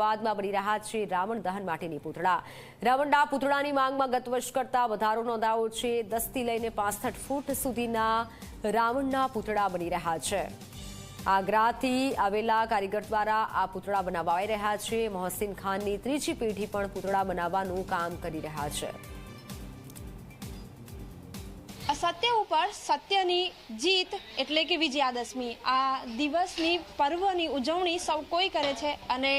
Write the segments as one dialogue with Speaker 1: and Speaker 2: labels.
Speaker 1: અમદાવાદમાં બની રહ્યા છે રાવણ દહન માટેની પૂતળા. રાવણના પૂતળાની માંગમાં ગત વર્ષ કરતા વધારો નોંધાયો છે. દસથી લઈને પાસઠ ફૂટ સુધીના રાવણના પૂતળા બની રહ્યા છે. આગ્રાથી આવેલા કારીગર દ્વારા આ પૂતળા બનાવાઈ રહ્યા છે. મોહસિન ખાનની ત્રીજી પેઢી પણ પૂતળા બનાવવાનું કામ કરી રહ્યા છે.
Speaker 2: અસત્ય ઉપર સત્યની જીત એટલે કે વિજયાદશમી. આ દિવસની પર્વની ઉજવણી સૌ કોઈ કરે છે અને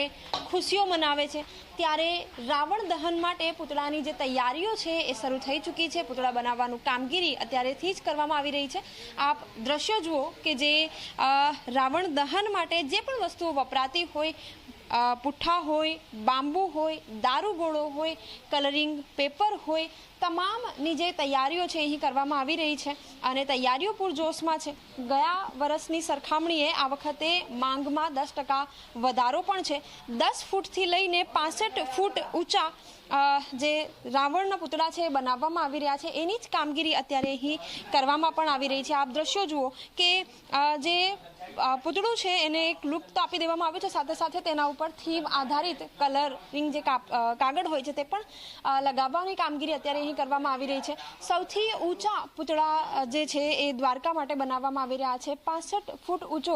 Speaker 2: ખુશીઓ મનાવે છે. ત્યારે રાવણ દહન માટે પૂતળાની જે તૈયારીઓ છે એ શરૂ થઈ ચૂકી છે. પૂતળા બનાવવાનું કામગીરી અત્યારેથી જ કરવામાં આવી રહી છે. આપ દ્રશ્યો જુઓ કે જે રાવણ દહન માટે જે પણ વસ્તુઓ વપરાતી હોય પુઠ્ઠા હોય, બાંબુ હોય, દારૂગોળો હોય, કલરિંગ પેપર હોય તમામની જે તૈયારીઓ છે, અહીં કરવામાં આવી રહી છે અને તૈયારીઓ પૂરજોશમાં છે. ગયા વર્ષની સરખામણીએ આ વખતે માંગમાં દસ ટકા વધારો પણ છે. દસ ફૂટથી લઈને પાસઠ ફૂટ ઊંચા જે રાવણના પૂતળા છે, એ બનાવવામાં આવી રહ્યા છે. એની જ કામગીરી અત્યારે અહીં કરવામાં પણ આવી રહી છે. આપ દ્રશ્યો જુઓ કે જે પૂતળું છે, એને એક લુક તો આપી દેવામાં આવ્યું છે. સાથે સાથે તેના ઉપર થીમ આધારિત કલરિંગ જે કાગળ હોય છે, તે પણ લગાવવાની કામગીરી અત્યારે અહીં કરવામાં આવી રહી છે. સૌથી ઊંચા પૂતળા જે છે એ દ્વારકા માટે બનાવવામાં આવી રહ્યા છે. પાસઠ ફૂટ ઊંચો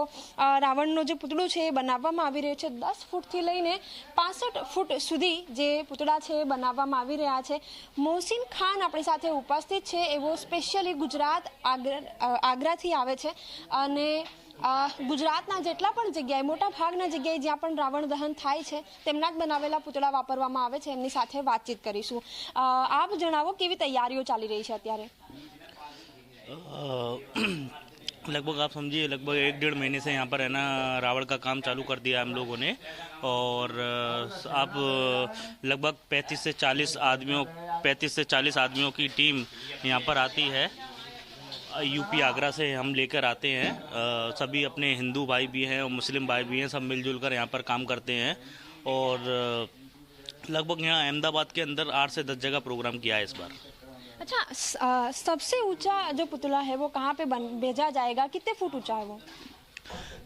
Speaker 2: રાવણનો જે પૂતળું છે એ બનાવવામાં આવી રહ્યો છે. દસ ફૂટથી લઈને પાસઠ ફૂટ સુધી જે પૂતળા છે એ બનાવવામાં આવી રહ્યા છે. મોહસિન ખાન આપણી સાથે ઉપસ્થિત છે. એવો સ્પેશિયલી ગુજરાત આગ્રા આગ્રાથી આવે છે અને ગુજરાતના જેટલા પણ જગ્યાએ મોટા ભાગના જગ્યાએ જ્યાં પણ રાવણ દહન થાય છે તેમના જ બનાવેલા પૂતળા વાપરવામાં આવે છે એમની સાથે વાતચીત કરીશું અ, આપ જણાવો કેવી તૈયારીઓ ચાલી રહી છે અત્યારે
Speaker 3: अ, लगभग आप समझिए लगभग एक डेढ़ महीने से यहाँ पर है ना रावण का काम चालू कर दिया हम लोगों ने और अ, आप अ, लगभग 35 से 40 आदमियों 35 से 40 आदमियों की टीम यहाँ पर आती है यूपी आगरा से हम लेकर आते हैं। अ, सभी अपने हिंदू भाई भी हैं और मुस्लिम भाई भी हैं सब मिलजुल कर यहाँ पर काम करते हैं। और लगभग यहाँ अहमदाबाद के अंदर आठ से दस जगह प्रोग्राम किया है इस बार।
Speaker 2: अच्छा सबसे ऊँचा जो पुतला है वो कहाँ पे बन भेजा जाएगा? कितने फुट ऊँचा है वो?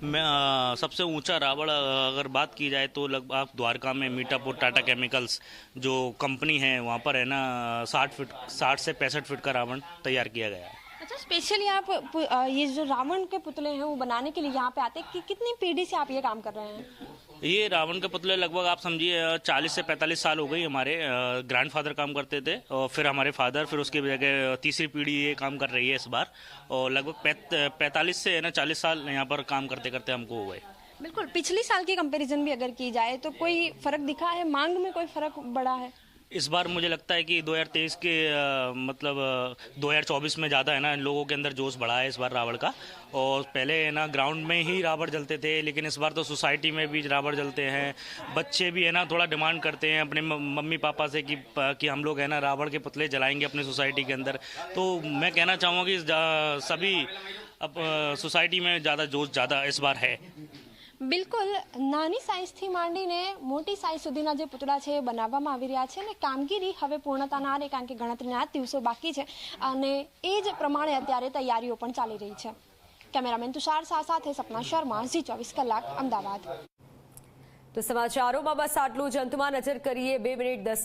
Speaker 3: मैं अ, सबसे ऊँचा रावण अगर बात की जाए तो लगभग आप द्वारका में मीठापुर टाटा केमिकल्स जो कंपनी है वहाँ पर है ना साठ फीट साठ से पैंसठ फीट का रावण तैयार किया गया है।
Speaker 2: अच्छा स्पेशली आप ये जो रावण के पुतले हैं वो बनाने के लिए यहाँ पे आते हैं कि कितनी पीढ़ी से आप ये काम कर रहे हैं?
Speaker 3: ये रावण के पुतले लगभग आप समझिए चालीस से पैंतालीस साल हो गई हमारे ग्रैंड फादर काम करते थे और फिर हमारे फादर फिर उसकी जगह तीसरी पीढ़ी ये काम कर रही है इस बार और लगभग पैंतालीस से है ना चालीस साल यहाँ पर काम करते करते हमको हो गए।
Speaker 2: बिल्कुल पिछली साल की कंपैरिजन भी अगर की जाए तो कोई फ़र्क दिखा है? मांग में कोई फ़र्क बड़ा है?
Speaker 3: इस बार मुझे लगता है कि 2023 के अ, मतलब अ, 2024 में ज़्यादा है ना लोगों के अंदर जोश बढ़ा है इस बार रावण का। और पहले है ना ग्राउंड में ही रावण जलते थे लेकिन इस बार तो सोसाइटी में भी रावण जलते हैं। बच्चे भी है ना थोड़ा डिमांड करते हैं अपने मम्मी पापा से कि कि हम लोग है ना रावण के पुतले जलाएँगे अपनी सोसाइटी के अंदर। तो मैं कहना चाहूँगा कि सभी अब सोसाइटी में ज़्यादा जोश ज़्यादा इस बार है।
Speaker 2: બિલકુલ, નાની સાઇઝથી માંડીને મોટી સાઇઝ સુધીના જે પૂતળા છે એ બનાવવામાં આવી રહ્યા છે અને કામગીરી હવે પૂર્ણતાના આરે કારણ કે ગણતરીના દિવસો બાકી છે અને એ જ પ્રમાણે અત્યારે તૈયારીઓ પણ ચાલી રહી છે. કેમેરામેન તુષાર શાહ સાથે સપના શર્મા, ઝી ચોવીસ કલાક, અમદાવાદ.
Speaker 1: તો સમાચારોમાં બસ આટલું જ. અંતમાં નજર કરીએ બે મિનિટ દસ